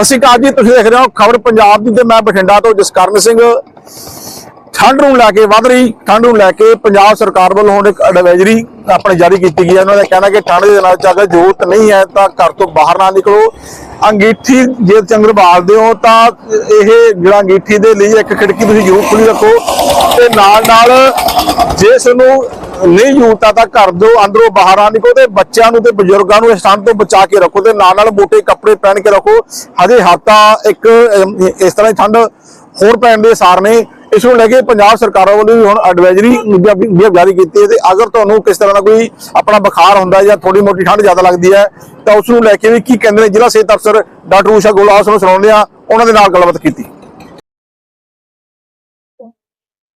ਅਸੀਂ ਅਕਾਲ ਜੀ ਤੁਸੀਂ ਦੇਖ ਰਹੇ ਹੋ ਖਬਰ ਪੰਜਾਬ ਦੀ ਤੇ ਮੈਂ ਬਠਿੰਡਾ ਤੋਂ ਜਸਕਰਨ ਸਿੰਘ। ਠੰਡ ਨੂੰ ਲੈ ਕੇ ਵੱਧ ਰਹੀ, ਠੰਡ ਨੂੰ ਲੈ ਕੇ ਪੰਜਾਬ ਸਰਕਾਰ ਵੱਲੋਂ ਹੁਣ ਇੱਕ ਐਡਵਾਈਜ਼ਰੀ ਆਪਣੇ ਜਾਰੀ ਕੀਤੀ ਗਈ ਹੈ। ਉਹਨਾਂ ਦਾ ਕਹਿਣਾ ਕਿ ਠੰਡ ਦੇ ਨਾਲ 'ਚ ਜ਼ਰੂਰਤ ਨਹੀਂ ਹੈ, ਤਾਂ ਘਰ ਤੋਂ ਬਾਹਰ ਨਾ ਨਿਕਲੋ। ਅੰਗੀਠੀ ਜੇ ਚੰਗਰ ਬਾਲਦੇ ਹੋ ਤਾਂ ਇਹ ਜਿਹੜਾ ਅੰਗੀਠੀ ਦੇ ਲਈ ਇੱਕ ਖਿੜਕੀ ਤੁਸੀਂ ਜ਼ਰੂਰ ਖੁੱਲੀ ਰੱਖੋ। ਤੇ ਨਾਲ ਨਾਲ ਜੇ ਤੁਹਾਨੂੰ ਨਹੀਂ ਜ਼ਰੂਰਤ ਆ ਤਾਂ ਘਰ ਦੋ ਅੰਦਰੋਂ ਬਾਹਰ ਆ ਨਿਕਲੋ ਤੇ ਬੱਚਿਆਂ ਨੂੰ ਤੇ ਬਜ਼ੁਰਗਾਂ ਨੂੰ ਇਸ ਠੰਡ ਤੋਂ ਬਚਾ ਕੇ ਰੱਖੋ ਤੇ ਨਾਲ ਨਾਲ ਮੋਟੇ ਕੱਪੜੇ ਪਹਿਨ ਕੇ ਰੱਖੋ। ਹਜੇ ਹਫਤਾ ਇੱਕ ਇਸ ਤਰ੍ਹਾਂ ਦੀ ਠੰਡ ਹੋਰ ਪੈਣ ਦੇ ਅਸਾਰ ਨੇ। ਇਸ ਨੂੰ ਲੈ ਕੇ ਪੰਜਾਬ ਸਰਕਾਰ ਵੱਲੋਂ ਵੀ ਹੁਣ ਐਡਵਾਈਜ਼ਰੀ ਜਾਰੀ ਕੀਤੀ ਹੈ ਤੇ ਅਗਰ ਤੁਹਾਨੂੰ ਕਿਸ ਤਰ੍ਹਾਂ ਦਾ ਕੋਈ ਆਪਣਾ ਬੁਖਾਰ ਹੁੰਦਾ ਜਾਂ ਥੋੜੀ ਮੋਟੀ ਠੰਡ ਜ਼ਿਆਦਾ ਲੱਗਦੀ ਹੈ, ਤਾਂ ਉਸ ਨੂੰ ਲੈ ਕੇ ਵੀ ਕੀ ਕਹਿੰਦੇ ਨੇ ਜ਼ਿਲ੍ਹਾ ਸਿਹਤ ਅਫਸਰ ਡਾਕਟਰ ਊਸ਼ਾ ਗੋਲਾ ਉਸ ਨੂੰ ਸੁਣਾਉਂਦੇ ਆ ਉਹਨਾਂ ਦੇ ਨਾਲ ਗੱਲਬਾਤ ਕੀਤੀ।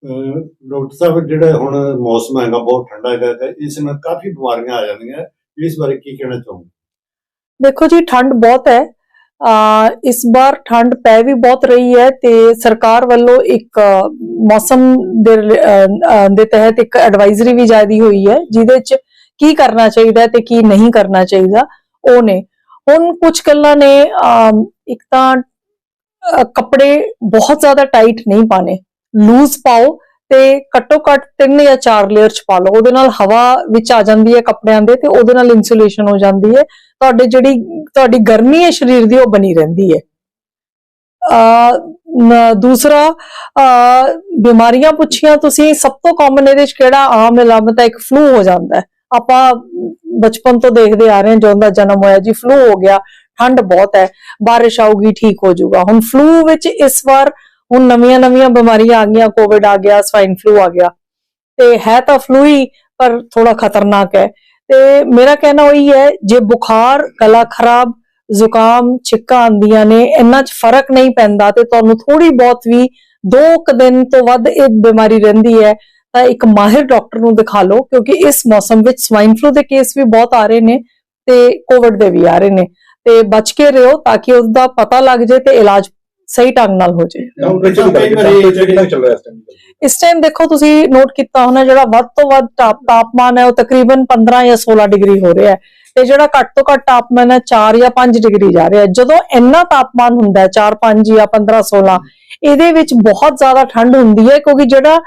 ਡਾਕਟਰ ਸਾਹਿਬ, ਜਿਹੜਾ ਹੁਣ ਮੌਸਮ ਹੈਗਾ ਬਹੁਤ ਠੰਡਾ ਹੈਗਾ ਤੇ ਇਸ ਨਾਲ ਕਾਫੀ ਬਿਮਾਰੀਆਂ ਆ ਜਾਂਦੀਆਂ। ਇਸ ਬਾਰੇ ਕੀ ਕਹਿਣਾ ਚਾਹੋਗੇ? ਦੇਖੋ ਜੀ, ਠੰਡ ਬਹੁਤ ਹੈ। ਆ ਇਸ ਵਾਰ ਠੰਡ ਪੈ ਵੀ ਬਹੁਤ ਰਹੀ ਹੈ ਤੇ ਸਰਕਾਰ ਵੱਲੋਂ ਇੱਕ ਮੌਸਮ ਦੇ ਦੇ ਤਹਿਤ ਇੱਕ ਐਡਵਾਈਜ਼ਰੀ ਵੀ ਜਾਰੀ ਹੋਈ ਹੈ, ਜਿਹਦੇ ਵਿੱਚ ਕੀ ਕਰਨਾ ਚਾਹੀਦਾ ਤੇ ਕੀ ਨਹੀਂ ਕਰਨਾ ਚਾਹੀਦਾ, ਉਹ ਨੇ। ਹੁਣ ਕੁਝ ਗੱਲਾਂ ਨੇ ਇੱਕ ਤਾਂ ਕੱਪੜੇ ਬਹੁਤ ਜ਼ਿਆਦਾ ਟਾਈਟ ਨਹੀਂ ਪਾਣੇ ਲੂਜ਼ ਪਾਓ ਤੇ ਘੱਟੋ ਘੱਟ ਤਿੰਨ ਜਾਂ ਚਾਰ ਲੇਅਰ ਚ ਪਾ ਲਓ। ਉਹਦੇ ਨਾਲ ਹਵਾ ਵਿੱਚ ਆ ਜਾਂਦੀ ਹੈ ਕੱਪੜਿਆਂ ਦੇ ਤੇ ਉਹਦੇ ਨਾਲ ਇਨਸੂਲੇਸ਼ਨ ਹੋ ਜਾਂਦੀ ਹੈ। ਤੁਹਾਡੇ ਜਿਹੜੀ ਤੁਹਾਡੀ ਗਰਮੀ ਹੈ ਸਰੀਰ ਦੀ ਉਹ ਬਣੀ ਰਹਿੰਦੀ ਹੈ। ਆ ਦੂਸਰਾ ਅਹ, ਬਿਮਾਰੀਆਂ ਪੁੱਛੀਆਂ ਤੁਸੀਂ ਸਭ ਤੋਂ ਕਾਮਨ ਇਹਦੇ ਵਿੱਚ ਕਿਹੜਾ ਆਮ ਇਲਾਮਤ ਹੈ ਇੱਕ ਫਲੂ ਹੋ ਜਾਂਦਾ ਹੈ। ਆਪਾਂ ਬਚਪਨ ਤੋਂ ਦੇਖਦੇ ਆ ਰਹੇ ਹਾਂ ਜਦੋਂ ਦਾ ਜਨਮ ਹੋਇਆ ਜੀ ਫਲੂ ਹੋ ਗਿਆ ਠੰਡ ਬਹੁਤ ਹੈ ਬਾਰਿਸ਼ ਆਊਗੀ ਠੀਕ ਹੋ ਜਾਊਗਾ। ਹੁਣ ਫਲੂ ਵਿੱਚ ਇਸ ਵਾਰ ਹੁਣ ਨਵੀਆਂ ਨਵੀਆਂ ਬਿਮਾਰੀਆਂ ਆ ਗਈਆਂ ਕੋਵਿਡ ਆ ਗਿਆ ਸਵਾਈਨ ਫਲੂ ਆ ਗਿਆ। ਤੇ ਹੈ ਤਾਂ ਫਲੂ ਹੀ, ਪਰ ਥੋੜਾ ਖਤਰਨਾਕ ਹੈ। ਤੇ ਮੇਰਾ ਕਹਿਣਾ ਉਹੀ ਹੈ, ਜੇ ਬੁਖਾਰ, ਗਲਾ ਖਰਾਬ, ਜ਼ੁਕਾਮ, ਛਿੱਕਾਂ ਆਉਂਦੀਆਂ ਨੇ, ਇੰਨਾ ਚ ਫ਼ਰਕ ਨਹੀਂ ਪੈਂਦਾ ਤੇ ਤੁਹਾਨੂੰ ਥੋੜੀ ਬਹੁਤ ਵੀ ਦੋ ਕੁ ਦਿਨ ਤੋਂ ਵੱਧ ਇਹ ਬਿਮਾਰੀ ਰਹਿੰਦੀ ਹੈ, ਤਾਂ ਇੱਕ ਮਾਹਿਰ ਡਾਕਟਰ ਨੂੰ ਦਿਖਾ ਲਓ, ਕਿਉਂਕਿ ਇਸ ਮੌਸਮ ਵਿੱਚ ਸਵਾਈਨ ਫਲੂ ਦੇ ਕੇਸ ਵੀ ਬਹੁਤ ਆ ਰਹੇ ਨੇ ਤੇ ਕੋਵਿਡ ਦੇ ਵੀ ਆ ਰਹੇ ਨੇ। ਤੇ ਬਚ ਕੇ ਰਹੋ ਤਾਂ ਕਿ ਉਸ ਦਾ ਪਤਾ ਲੱਗ ਜਾਏ ਤੇ ਇਲਾਜ ਸਹੀ ਢੰਗ ਨਾਲ ਹੋ ਰਿਹਾ ਇਸ ਟਾਈਮ ਦੇਖੋ ਤੁਸੀਂ ਨੋਟ ਕੀਤਾ ਹੋਣਾ ਜਿਹੜਾ ਵੱਧ ਤੋਂ ਵੱਧ ਤਾਪ- ਤਾਪਮਾਨ ਹੈ ਉਹ ਤਕਰੀਬਨ 15 ਜਾਂ 16 ਡਿਗਰੀ ਹੋ ਰਿਹਾ ਹੈ। ਤੇ ਜਿਹੜਾ ਘੱਟ ਤੋਂ ਘੱਟ ਤਾਪਮਾਨ ਹੈ 4 ਜਾਂ 5 ਡਿਗਰੀ ਜਾ ਰਿਹਾ ਹੈ। ਜਦੋਂ ਇੰਨਾ ਤਾਪਮਾਨ ਹੁੰਦਾ ਹੈ 4 5 ਜਾਂ 15 16 ਇਹਦੇ ਵਿੱਚ ਬਹੁਤ ਜ਼ਿਆਦਾ ਠੰਡ ਹੁੰਦੀ ਹੈ ਕਿਉਂਕਿ ਜਿਹੜਾ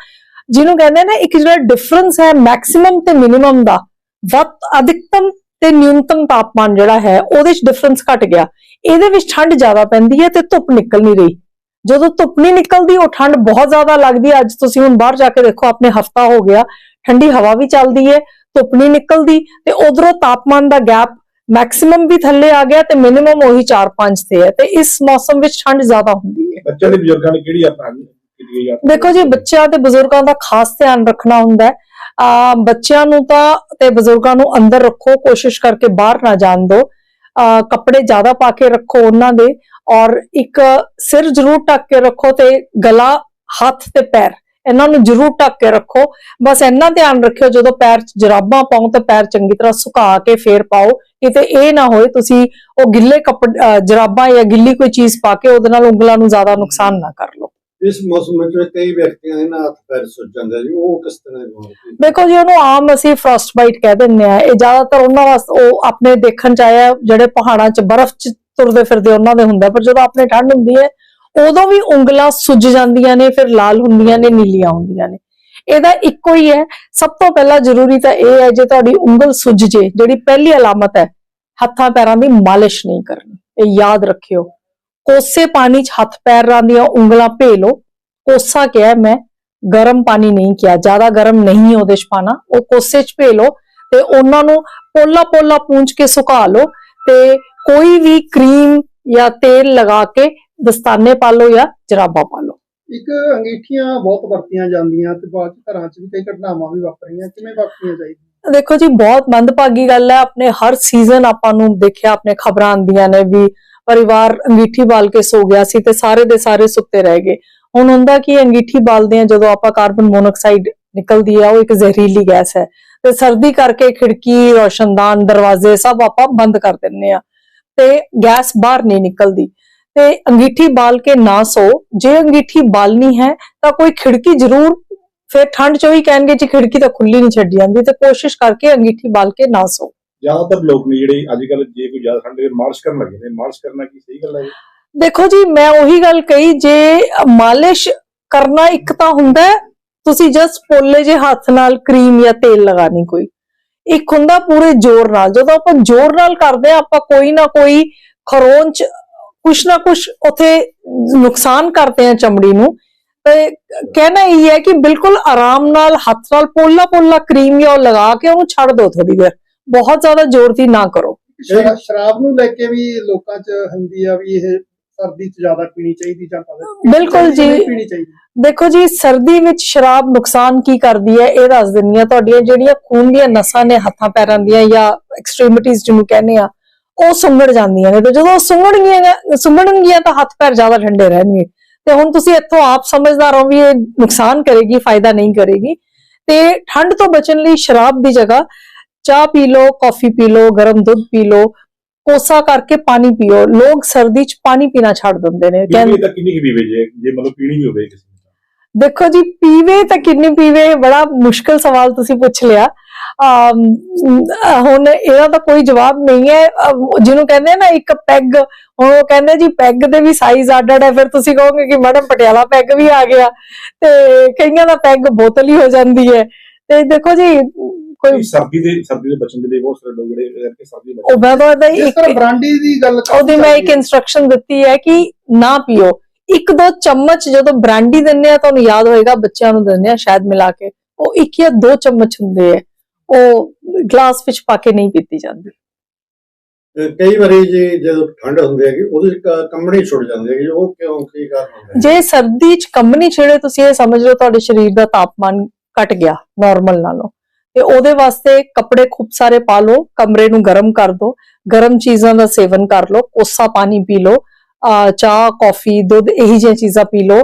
ਜਿਹਨੂੰ ਕਹਿੰਦੇ ਨੇ ਇੱਕ ਜਿਹੜਾ ਡਿਫਰੈਂਸ ਹੈ ਮੈਕਸਿਮਮ ਤੇ ਮਿਨੀਮਮ ਦਾ ਵੱਧ ਅਧਿਕਤਮ ਤੇ ਨਿਊਨਤਮ ਤਾਪਮਾਨ ਜਿਹੜਾ ਹੈ ਉਹਦੇ ਵਿੱਚ ਡਿਫਰੈਂਸ ਘਟ ਗਿਆ ਇਹਦੇ ਵਿੱਚ ਠੰਡ ਜ਼ਿਆਦਾ ਪੈਂਦੀ ਹੈ ਤੇ ਧੁੱਪ ਨਿਕਲ ਨਹੀਂ ਰਹੀ ਜਦੋਂ ਧੁੱਪ ਨਹੀਂ ਨਿਕਲਦੀ ਉਹ ਠੰਡ ਬਹੁਤ ਜ਼ਿਆਦਾ ਲੱਗਦੀ ਹੈ ਅੱਜ ਤੁਸੀਂ ਹੁਣ ਬਾਹਰ ਜਾ ਕੇ ਦੇਖੋ ਆਪਣੇ ਹਫਤਾ ਹੋ ਗਿਆ ਠੰਡੀ ਹਵਾ ਵੀ ਚੱਲਦੀ ਹੈ ਧੁੱਪ ਨਹੀਂ ਨਿਕਲਦੀ ਤੇ ਉਧਰੋਂ ਤਾਪਮਾਨ ਦਾ ਗੈਪ ਮੈਕਸਿਮਮ ਵੀ ਥੱਲੇ ਆ ਗਿਆ ਤੇ ਮਿਨੀਮਮ ਉਹੀ 4-5 ਤੇ ਹੈ ਤੇ ਇਸ ਮੌਸਮ ਵਿੱਚ ਠੰਡ ਜ਼ਿਆਦਾ ਹੁੰਦੀ ਹੈ ਬੱਚਿਆਂ ਦੇ ਬਜ਼ੁਰਗਾਂ ਨੇ ਕਿਹੜੀ ਆਪਣਾ ਦੇਖੋ ਜੀ ਬੱਚਿਆਂ ਤੇ ਬਜ਼ੁਰਗਾਂ ਦਾ ਖਾਸ ਧਿਆਨ ਰੱਖਣਾ ਹੁੰਦਾ ਹੈ ਬੱਚਿਆਂ ਨੂੰ ਤਾਂ ਤੇ ਬਜ਼ੁਰਗਾਂ ਨੂੰ ਅੰਦਰ ਰੱਖੋ, ਕੋਸ਼ਿਸ਼ ਕਰਕੇ ਬਾਹਰ ਨਾ ਜਾਣ ਦਿਓ। ਆ ਕੱਪੜੇ ਜ਼ਿਆਦਾ ਪਾ ਕੇ ਰੱਖੋ ਉਹਨਾਂ ਦੇ ਔਰ ਇੱਕ ਸਿਰ ਜ਼ਰੂਰ ਢੱਕ ਕੇ ਰੱਖੋ ਤੇ ਗਲਾ ਹੱਥ ਤੇ ਪੈਰ, ਇਹਨਾਂ ਨੂੰ ਜ਼ਰੂਰ ਢੱਕ ਕੇ ਰੱਖੋ। ਬਸ ਇੰਨਾ ਧਿਆਨ ਰੱਖਿਓ, ਜਦੋਂ ਪੈਰ 'ਚ ਜਰਾਬਾਂ ਪਾਓ ਤਾਂ ਪੈਰ ਚੰਗੀ ਤਰ੍ਹਾਂ ਸੁਕਾ ਕੇ ਫੇਰ ਪਾਓ। ਕਿਤੇ ਇਹ ਨਾ ਹੋਏ ਤੁਸੀਂ ਉਹ ਗਿੱਲੇ ਕੱਪੜੇ ਜਰਾਬਾਂ ਜਾਂ ਗਿੱਲੀ ਕੋਈ ਚੀਜ਼ ਪਾ ਕੇ ਉਹਦੇ ਨਾਲ ਉਂਗਲਾਂ ਨੂੰ ਜ਼ਿਆਦਾ ਨੁਕਸਾਨ ਨਾ ਕਰ ਲਓ। ਇਸ ਮੌਸਮ ਵਿੱਚ ਕਈ ਵਿਅਕਤੀਆਂ ਦੇ ਨਾ ਹੱਥ ਪੈਰ ਸੁੱਜ ਜਾਂਦੇ ਜੀ, ਉਹ ਕਿਸ ਤਰ੍ਹਾਂ ਦੀ ਬਿਮਾਰੀ ਦੇਖੋ ਜੀ, ਉਹਨੂੰ ਆਮ ਅਸੀਂ ਫਰੋਸਟ ਬਾਈਟ ਕਹਿ ਦਿੰਦੇ ਆ ਇਹ ਜ਼ਿਆਦਾਤਰ ਉਹਨਾਂ ਵਾਸਤੇ ਉਹ ਆਪਣੇ ਦੇਖਣ ਚ ਆਇਆ, ਜਿਹੜੇ ਪਹਾੜਾਂ 'ਚ ਬਰਫ਼ 'ਚ ਤੁਰਦੇ ਫਿਰਦੇ ਉਹਨਾਂ ਦੇ ਹੁੰਦਾ। ਪਰ ਜਦੋਂ ਆਪਣੇ ਠੰਡ ਹੁੰਦੀ ਹੈ, ਉਦੋਂ ਵੀ ਉਂਗਲਾਂ ਸੁੱਜ ਜਾਂਦੀਆਂ ਨੇ, ਫਿਰ ਲਾਲ ਹੁੰਦੀਆਂ ਨੇ, ਨੀਲੀਆਂ ਹੁੰਦੀਆਂ ਨੇ। ਇਹਦਾ ਇੱਕੋ ਹੀ ਹੈ। ਸਭ ਤੋਂ ਪਹਿਲਾਂ ਜ਼ਰੂਰੀ ਤਾਂ ਇਹ ਹੈ, ਜੇ ਤੁਹਾਡੀ ਉਂਗਲ ਸੁੱਜ ਜੇ, ਜਿਹੜੀ ਪਹਿਲੀ ਅਲਾਮਤ ਹੈ, ਹੱਥਾਂ ਪੈਰਾਂ ਦੀ ਮਾਲਿਸ਼ ਨਹੀਂ ਕਰਨੀ। ਇਹ ਯਾਦ ਰੱਖਿਓ। ਕੋਸੇ ਪਾਣੀ 'ਚ ਹੱਥ ਪੈਰਾਂ ਦੀਆਂ ਉਂਗਲਾਂ ਭੇ ਲਓ। ਕੋਸਾ ਕਿਹਾ ਮੈਂ ਗਰਮ ਪਾਣੀ ਨਹੀਂ ਕਿਹਾ ਜ਼ਿਆਦਾ ਗਰਮ ਨਹੀਂ ਉਹਦੇ ਚ ਪਾਣਾ। ਉਹ ਕੋਸੇ ਚ ਭੇ ਲਓ ਤੇ ਉਹਨਾਂ ਨੂੰ ਪੋਲਾ ਪੋਲਾ ਪੂੰਝ ਕੇ ਸੁਕਾ ਲਓ ਤੇ ਕੋਈ ਵੀ ਕਰੀਮ ਜਾਂ ਤੇਲ ਲਗਾ ਕੇ ਦਸਤਾਨੇ ਪਾ ਲਓ ਜਾਂ ਜਰਾਬਾਂ ਪਾ ਲਓ। ਇੱਕ ਅੰਗੀਠੀਆਂ ਬਹੁਤ ਵਰਤੀਆਂ ਜਾਂਦੀਆਂ ਤੇ ਬਾਅਦ ਘਰਾਂ 'ਚ ਵੀ ਕਈ ਘਟਨਾਵਾਂ ਵੀ ਵਾਪਰੀਆਂ। ਕਿਵੇਂ ਵਾਪਰੀਆਂ ਚਾਹੀਦੀਆਂ? ਦੇਖੋ ਜੀ ਬਹੁਤ ਮੰਦਭਾਗੀ ਗੱਲ ਹੈ। ਆਪਣੇ ਹਰ ਸੀਜ਼ਨ ਆਪਾਂ ਨੂੰ ਦੇਖਿਆ ਆਪਣੇ ਖਬਰਾਂ ਆਉਂਦੀਆਂ ਨੇ ਵੀ ਪਰਿਵਾਰ ਅੰਗੀਠੀ ਬਾਲ ਕੇ ਸੋ ਗਿਆ ਸੀ ਤੇ ਸਾਰੇ ਦੇ ਸਾਰੇ ਸੁੱਤੇ ਰਹਿ ਗਏ। ਹੁਣ ਹੁੰਦਾ ਕਿ ਅੰਗੀਠੀ ਬਾਲਦੇ ਆ ਜਦੋਂ ਆਪਾਂ ਕਾਰਬਨ ਮੋਨੋਆਕਸਾਈਡ ਨਿਕਲਦੀ ਹੈ, ਉਹ ਇੱਕ ਜ਼ਹਿਰੀਲੀ ਗੈਸ ਹੈ। ਤੇ ਸਰਦੀ ਕਰਕੇ ਖਿੜਕੀ, ਰੋਸ਼ਨਦਾਨ, ਦਰਵਾਜ਼ੇ ਸਭ ਆਪਾਂ ਬੰਦ ਕਰ ਦਿੰਨੇ ਆ ਤੇ ਗੈਸ ਬਾਹਰ ਨਹੀਂ ਨਿਕਲਦੀ। ਤੇ ਅੰਗੀਠੀ ਬਾਲ ਕੇ ਨਾ ਸੋ। ਜੇ ਅੰਗੀਠੀ ਬਾਲਣੀ ਹੈ, ਤਾਂ ਕੋਈ ਖਿੜਕੀ ਜ਼ਰੂਰ ਫਿਰ ਠੰਡ ਚ ਵੀ ਕਹਿਣਗੇ ਜੀ, ਖਿੜਕੀ ਤਾਂ ਖੁੱਲੀ ਨਹੀਂ ਛੱਡੀ ਜਾਂਦੀ। ਤੇ ਕੋਸ਼ਿਸ਼ ਕਰਕੇ ਅੰਗੀਠੀ ਬਾਲ ਕੇ ਨਾ ਸੋ। ਜ਼ਿਆਦਾਤਰ ਲੋਕ ਨੇ ਜਿਹੜੇ ਅੱਜ ਕੱਲ ਜੇ ਕੋਈ ਜ਼ਿਆਦਾ ਠੰਡ ਦੇ ਮਾਲਿਸ਼ ਕਰਨ ਲੱਗੇ ਨੇ ਮਾਲਿਸ਼ ਕਰਨਾ ਕੀ ਸਹੀ ਗੱਲ ਹੈ ਇਹ? ਦੇਖੋ ਜੀ, ਮੈਂ ਉਹੀ ਗੱਲ ਕਹੀ, ਜੇ ਮਾਲਿਸ਼ ਕਰਨਾ ਇੱਕ ਤਾਂ ਹੁੰਦਾ ਤੁਸੀਂ ਜਸਟ ਪੋਲੇ ਜੇ ਹੱਥ ਨਾਲ ਕਰੀਮ ਜਾਂ ਤੇਲ ਲਗਾਣੀ ਕੋਈ। ਇੱਕ ਹੁੰਦਾ ਪੂਰੇ ਜ਼ੋਰ ਨਾਲ, ਜਦੋਂ ਆਪਾਂ ਜ਼ੋਰ ਨਾਲ ਕਰਦੇ ਆ ਆਪਾਂ ਕੋਈ ਨਾ ਕੋਈ ਖਰੋਂਚ ਚ ਕੁਛ ਨਾ ਕੁਛ ਉਥੇ ਨੁਕਸਾਨ ਕਰਦੇ ਆ ਚਮੜੀ ਨੂੰ। ਤੇ ਕਹਿਣਾ ਇਹ ਹੈ ਕਿ ਬਿਲਕੁਲ ਆਰਾਮ ਨਾਲ, ਹੱਥ ਨਾਲ ਪੋਲਾ ਪੋਲਾ ਕਰੀਮ ਜਾਂ ਉਹ ਲਗਾ ਕੇ ਉਹਨੂੰ ਛੱਡ ਦਿਓ ਥੋੜੀ ਦੇਰ। ਬਹੁਤ ਜ਼ਿਆਦਾ ਜ਼ੋਰ ਦੀ ਨਾ ਕਰੋ। ਸ਼ਰਾ- ਸ਼ਰਾਬ ਨੂੰ ਲੈ ਕੇ ਵੀ ਲੋਕਾਂ 'ਚ ਹੁੰਦੀ ਆ ਵੀ ਇਹ ਸਰਦੀ 'ਚ ਜ਼ਿਆਦਾ ਪੀਣੀ ਚਾਹੀਦੀ ਜਾਂ ਬਿਲਕੁਲ ਜੀ। ਪੀਣੀ ਚਾਹੀਦੀ। ਦੇਖੋ ਜੀ ਸਰਦੀ ਵਿੱਚ ਸ਼ਰਾਬ ਨੁਕਸਾਨ ਕੀ ਕਰਦੀ ਹੈ ਇਹ ਦੱਸ ਦਿੰਨੀ ਆ ਤੁਹਾਡੀਆਂ ਜਿਹੜੀਆਂ ਖੂਨ ਦੀਆਂ ਨਸਾਂ ਨੇ ਹੱਥਾਂ ਪੈਰਾਂ ਦੀਆਂ ਜਾਂ ਐਕਸਟ੍ਰੀਮਿਟੀਜ਼ ਜਿਹਨੂੰ ਕਹਿੰਦੇ ਆ ਉਹ ਸੁੰਗੜ ਜਾਂਦੀਆਂ ਨੇ ਤੇ ਜਦੋਂ ਉਹ ਸੁੰਗੜਨਗੀਆਂ ਸੁੰਗੜਨਗੀਆਂ ਤਾਂ ਹੱਥ ਪੈਰ ਜ਼ਿਆਦਾ ਠੰਡੇ ਰਹਿਣਗੇ। ਤੇ ਹੁਣ ਤੁਸੀਂ ਇੱਥੋਂ ਆਪ ਸਮਝਦਾਰ ਹੋ ਵੀ ਇਹ ਨੁਕਸਾਨ ਕਰੇਗੀ ਫਾਇਦਾ ਨਹੀਂ ਕਰੇਗੀ। ਤੇ ਠੰਡ ਤੋਂ ਬਚਣ ਲਈ ਸ਼ਰਾਬ ਦੀ ਜਗ੍ਹਾ ਚਾਹ ਪੀ ਲਓ ਕਾਫੀ ਪੀ ਲਓ ਗਰਮ ਦੁੱਧ ਪੀ ਲਓ ਕੋਸਾ ਕਰਕੇ ਪਾਣੀ ਪੀਓ। ਲੋਕ ਸਰਦੀ 'ਚ ਪਾਣੀ ਪੀਣਾ ਛੱਡ ਦਿੰਦੇ ਨੇ ਕਹਿੰਦੇ ਤਾਂ ਕਿੰਨੀ ਕੁ ਪੀਵੇ ਜੇ ਜੇ ਮਤਲਬ ਪੀਣੀ ਵੀ ਹੋਵੇ ਕਿਸੇ ਨੂੰ ਦੇਖੋ ਜੀ ਪੀਵੇ ਤਾਂ ਕਿੰਨੀ ਪੀਵੇ ਬੜਾ ਮੁਸ਼ਕਲ ਸਵਾਲ ਤੁਸੀਂ ਪੁੱਛ ਲਿਆ। ਹੁਣ ਇਹਦਾ ਤਾਂ ਕੋਈ ਜਵਾਬ ਨਹੀਂ ਹੈ। ਜਿਹਨੂੰ ਕਹਿੰਦੇ ਨਾ ਇੱਕ ਪੈਗ ਹੁਣ ਉਹ ਕਹਿੰਦੇ ਜੀ ਪੈਗ ਦੇ ਵੀ ਸਾਈਜ਼ ਅੱਡ ਅੱਡ ਹੈ ਫਿਰ ਤੁਸੀਂ ਕਹੋਗੇ ਕਿ ਮੈਡਮ ਪਟਿਆਲਾ ਪੈਗ ਵੀ ਆ ਗਿਆ। ਤੇ ਕਈਆਂ ਦਾ ਪੈਗ ਬੋਤਲ ਹੀ ਹੋ ਜਾਂਦੀ ਹੈ। ਤੇ ਦੇਖੋ ਜੀ ਕੋਈ ਸਰਦੀ ਦੇ ਸਰਦੀ ਦੇ ਬਚਣ ਦੇ ਲਈ ਬਹੁਤ ਸਾਰੇ ਲੋਕ ਜਿਹੜੇ ਕਰਕੇ ਸਰਦੀ ਦੇ ਉਹ ਮੈਂ ਤਾਂ ਇਹਦਾ ਜਿਸ ਇੱਕ ਤਰ੍ਹਾਂ ਬ੍ਰਾਂਡੀ ਦੀ ਗੱਲ ਕਾਫੀ ਉਹਦੀ ਮੈਂ ਇੱਕ। ਇਨਸਟਰਕਸ਼ਨ ਦਿੱਤੀ ਹੈ ਕਿ ਨਾ ਪੀਓ ਇੱਕ ਦੋ ਚਮਚ ਜਦੋਂ ਬ੍ਰਾਂਡੀ ਦਿੰਦੇ ਆ ਤੁਹਾਨੂੰ ਯਾਦ ਹੋਏਗਾ ਬੱਚਿਆਂ ਨੂੰ ਦਿੰਦੇ ਆ ਸ਼ਾਇਦ ਮਿਲਾ ਕੇ ਉਹ ਇੱਕ ਜਾਂ ਦੋ ਚਮਚ ਹੁੰਦੇ ਆ ਉਹ ਗਲਾਸ ਵਿੱਚ ਪਾ ਕੇ ਨਹੀਂ ਪੀਤੀ ਜਾਂਦੀ ਕਈ ਵਾਰੀ ਜੀ ਜਦੋਂ ਠੰਡ ਹੁੰਦੀ ਹੈਗੀ ਉਹਦੇ ਕੰਬਣੀ ਛੁੱਟ ਜਾਂਦੀ ਹੈਗੀ ਉਹ ਕਿਉਂ ਕੀ ਕਾਰਨ ਹੁੰਦਾ? ਜੇ ਸਰਦੀ 'ਚ ਕੰਬਣੀ ਛੇੜੇ ਤੁਸੀਂ ਇਹ ਸਮਝ ਲਓ ਤੁਹਾਡੇ ਸਰੀਰ ਦਾ ਤਾਪਮਾਨ ਘਟ ਗਿਆ ਨਾਰਮਲ ਨਾਲੋਂ ਤੇ ਉਹਦੇ ਵਾਸਤੇ ਕੱਪੜੇ ਖੂਬ ਸਾਰੇ ਪਾ ਲਓ ਕਮਰੇ ਨੂੰ ਗਰਮ ਕਰ ਦਿਓ ਗਰਮ ਚੀਜ਼ਾਂ ਦਾ ਸੇਵਨ ਕਰ ਲਓ ਕੋਸਾ ਪਾਣੀ ਪੀ ਲਓ ਚਾਹ ਕੌਫੀ ਦੁੱਧ ਇਹੀ ਜਿਹੀਆਂ ਚੀਜ਼ਾਂ ਪੀ ਲਓ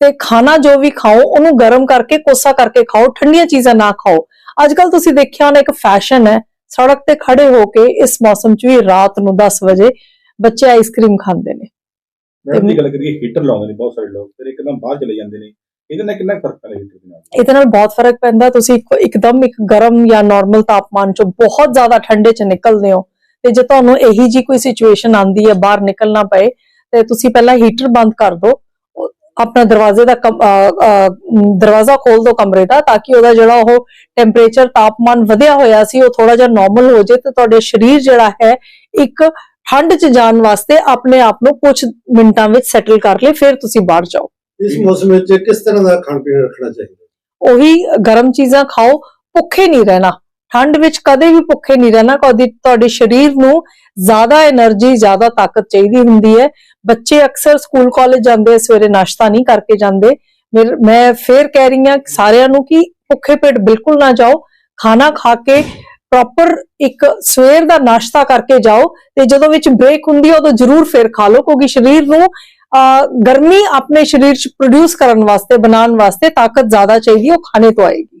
ਤੇ ਖਾਣਾ ਜੋ ਵੀ ਖਾਓ ਉਹਨੂੰ ਗਰਮ ਕਰਕੇ ਕੋਸਾ ਕਰਕੇ ਖਾਓ ਠੰਡੀਆਂ ਚੀਜ਼ਾਂ ਨਾ ਖਾਓ। ਅੱਜ ਕੱਲ ਤੁਸੀਂ ਦੇਖਿਆ ਹੋਣਾ ਇੱਕ ਫੈਸ਼ਨ ਹੈ ਸੜਕ ਤੇ ਖੜੇ ਹੋ ਕੇ ਇਸ ਮੌਸਮ 'ਚ ਵੀ ਰਾਤ ਨੂੰ 10 ਵਜੇ ਬੱਚੇ ਆਈਸਕ੍ਰੀਮ ਖਾਂਦੇ ਨੇ। ਮੈਂ ਗੱਲ ਕਰੀਏ ਹੀਟਰ ਲਾਉਂਦੇ ਨੇ ਬਹੁਤ ਸਾਰੇ ਲੋਕ ਫਿਰ ਇੱਕਦਮ ਬਾਹਰ ਚਲੇ ਜਾਂਦੇ ਨੇ। ਇਹਦੇ ਨਾਲ ਕਿੰਨਾ ਫ਼ਰਕ ਪੈਂਦਾ ਹੀਟਰ ਦੇ ਨਾਲ? ਇਹਦੇ ਨਾਲ ਬਹੁਤ ਫ਼ਰਕ ਪੈਂਦਾ, ਤੁਸੀਂ ਇੱਕਦਮ ਇੱਕ ਗਰਮ ਜਾਂ ਨਾਰਮਲ ਤਾਪਮਾਨ ਚੋਂ ਬਹੁਤ ਜ਼ਿਆਦਾ ਠੰਡੇ ਚ ਨਿਕਲਦੇ ਹੋ ਤੇ ਜੇ ਤੁਹਾਨੂੰ ਇਹੀ ਜੀ ਕੋਈ ਸਿਚੁਏਸ਼ਨ ਆਂਦੀ ਹੈ, ਬਾਹਰ ਨਿਕਲਣਾ ਪਏ, ਤੇ ਤੁਸੀਂ ਪਹਿਲਾਂ ਹੀਟਰ ਬੰਦ ਕਰ ਦਿਓ ਆਪਣਾ ਦਰਵਾਜ਼ੇ ਦਾ ਦਰਵਾਜ਼ਾ ਖੋਲ ਦਿਓ ਕਮਰੇ ਦਾ ਤਾਂ ਕਿ ਉਹਦਾ ਜਿਹੜਾ ਉਹ ਟੈਂਪਰੇਚਰ ਤਾਪਮਾਨ ਵਧਿਆ ਹੋਇਆ ਸੀ, ਉਹ ਥੋੜਾ ਜਿਹਾ ਨਾਰਮਲ ਹੋ ਜੇ ਤੇ ਤੁਹਾਡੇ ਸਰੀਰ ਜਿਹੜਾ ਹੈ ਇੱਕ ਠੰਡ ਚ ਜਾਣ ਵਾਸਤੇ ਆਪਣੇ ਆਪ ਨੂੰ ਕੁਝ ਮਿੰਟਾਂ ਵਿੱਚ ਸੈਟਲ ਕਰ ਲੇ ਫਿਰ ਤੁਸੀਂ ਬਾਹਰ ਜਾਓ। ਇਸ ਮੌਸਮ ਵਿੱਚ ਕਿਸ ਤਰ੍ਹਾਂ ਦਾ ਖਾਣ ਪੀਣ ਰੱਖਣਾ ਚਾਹੀਦਾ? ਉਹੀ ਗਰਮ ਚੀਜ਼ਾਂ ਖਾਓ, ਭੁੱਖੇ ਨਹੀਂ ਰਹਿਣਾ। ਠੰਡ ਵਿੱਚ ਕਦੇ ਵੀ ਭੁੱਖੇ ਨਹੀਂ ਰਹਿਣਾ ਕਦੀ ਤੁਹਾਡੇ ਸਰੀਰ ਨੂੰ ਜ਼ਿਆਦਾ એનર્ਜੀ ਜ਼ਿਆਦਾ ਤਾਕਤ ਚਾਹੀਦੀ ਹੁੰਦੀ ਹੈ। ਬੱਚੇ ਅਕਸਰ ਸਕੂਲ ਕਾਲਜ ਜਾਂਦੇ, ਸਵੇਰੇ ਨਾਸ਼ਤਾ ਨਹੀਂ ਕਰਕੇ ਜਾਂਦੇ। ਮੈਂ ਫੇਰ ਕਹਿ ਰਹੀ ਹਾਂ ਸਾਰਿਆਂ ਨੂੰ ਕਿ ਭੁੱਖੇ ਪੇਟ ਬਿਲਕੁਲ ਨਾ ਜਾਓ। ਖਾਣਾ ਖਾ ਕੇ ਪ੍ਰੋਪਰ ਇੱਕ ਸਵੇਰ ਦਾ ਨਾਸ਼ਤਾ ਕਰਕੇ ਜਾਓ ਤੇ ਜਦੋਂ ਵਿੱਚ ਬ੍ਰੇਕ ਹੁੰਦੀ ਹੈ, ਉਦੋਂ ਜ਼ਰੂਰ ਫੇਰ ਖਾ ਲਓ, ਕਿਉਂਕਿ ਸਰੀਰ ਨੂੰ ਗਰਮੀ ਆਪਣੇ ਸਰੀਰ 'ਚ ਪ੍ਰੋਡਿਊਸ ਕਰਨ ਵਾਸਤੇ, ਬਣਾਉਣ ਵਾਸਤੇ ਤਾਕਤ ਜ਼ਿਆਦਾ ਚਾਹੀਦੀ ਉਹ ਖਾਣੇ ਤੋਂ ਆਏਗੀ।